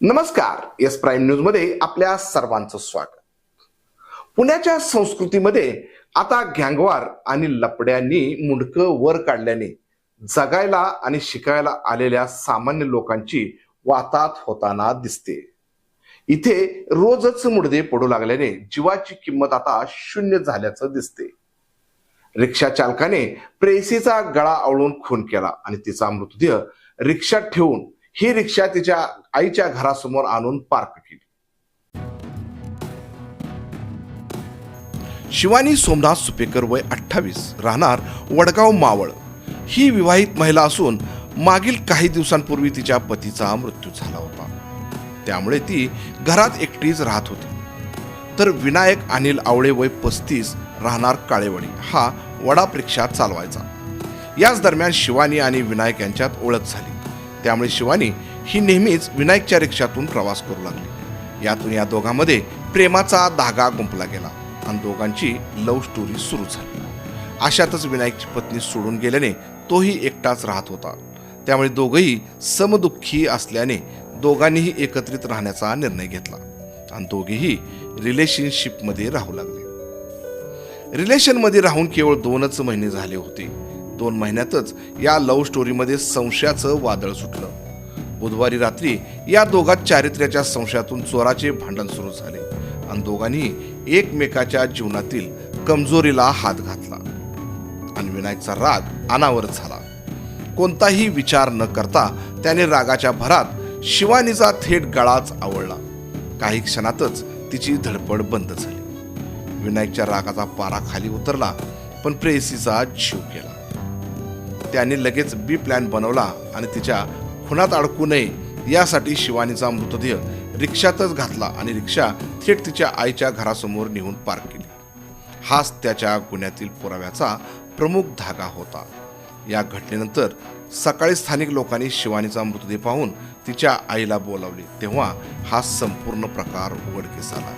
नमस्कार S prime न्यूजमध्ये आपल्या सर्वांचं स्वागत. पुण्याच्या संस्कृतीमध्ये आता गँगवार आणि लपड्यांनी मुंडकं वर काढल्याने जगायला आणि शिकायला आलेल्या सामान्य लोकांची वातात होताना दिसते. इथे रोजच मुडदे पडू लागल्याने जीवाची किंमत आता शून्य झाल्याचं दिसते. रिक्षा चालकाने प्रेसीचा गळा आवळून खून केला आणि तिचा मृतदेह रिक्षात ठेवून ही रिक्षा तिच्या आईच्या घरासमोर आणून पार्क केली. शिवानी सोमनाथ सुपेकर वय अठ्ठावीस राहणार वडगाव मावळ. ही विवाहित महिला असून मागील काही दिवसांपूर्वी तिच्या पतीचा मृत्यू झाला होता. त्यामुळे ती घरात एकटीच राहत होती. तर विनायक अनिल आवळे वय पस्तीस राहणार काळेवाडी हा वडापरिक्षा चालवायचा. याच दरम्यान शिवानी आणि विनायक यांच्यात ओळख झाली. त्यामुळे शिवानी ही नेहमीच विनायकच्या रिक्षातून प्रवास करू लागली. यातून या दोघांमध्ये प्रेमाचा धागा गुंपला गेला आणि दोघांची लव्ह स्टोरी सुरू झाली. अशातच विनायकची पत्नी सोडून गेल्याने तोही एकटाच राहत होता. त्यामुळे दोघंही समदुःखी असल्याने दोघांनीही एकत्रित राहण्याचा निर्णय घेतला आणि दोघेही रिलेशनशिपमध्ये राहू लागले. रिलेशनमध्ये राहून केवळ दोनच महिने झाले होते. दोन महिन्यातच या लव्ह स्टोरीमध्ये संशयाचं वादळ सुटलं. बुधवारी रात्री या दोघात चारित्र्याच्या संशयातून चोराचे भांडण सुरू झाले आणि दोघांनी एकमेकाच्या जीवनातील कमजोरीला हात घातला आणि विनायकचा राग अनावर झाला. कोणताही विचार न करता त्याने रागाच्या भरात शिवानीचा थेट गळाच आवळला. काही क्षणातच तिची धडपड बंद झाली. विनायकच्या रागाचा पारा खाली उतरला पण प्रेयसीचा जीव गेला. त्याने लगेच बी प्लॅन बनवला आणि तिच्या खुनात अडकू नये यासाठी शिवानीचा मृतदेह रिक्षातच घातला आणि रिक्षा थेट तिच्या आईच्या घरासमोर नेऊन पार्क केली. हाच त्याच्या गुन्ह्यातील पुराव्याचा प्रमुख धागा होता. या घटनेनंतर सकाळी स्थानिक लोकांनी शिवानीचा मृतदेह पाहून तिच्या आईला बोलावले तेव्हा हा संपूर्ण प्रकार उघडकीस आला.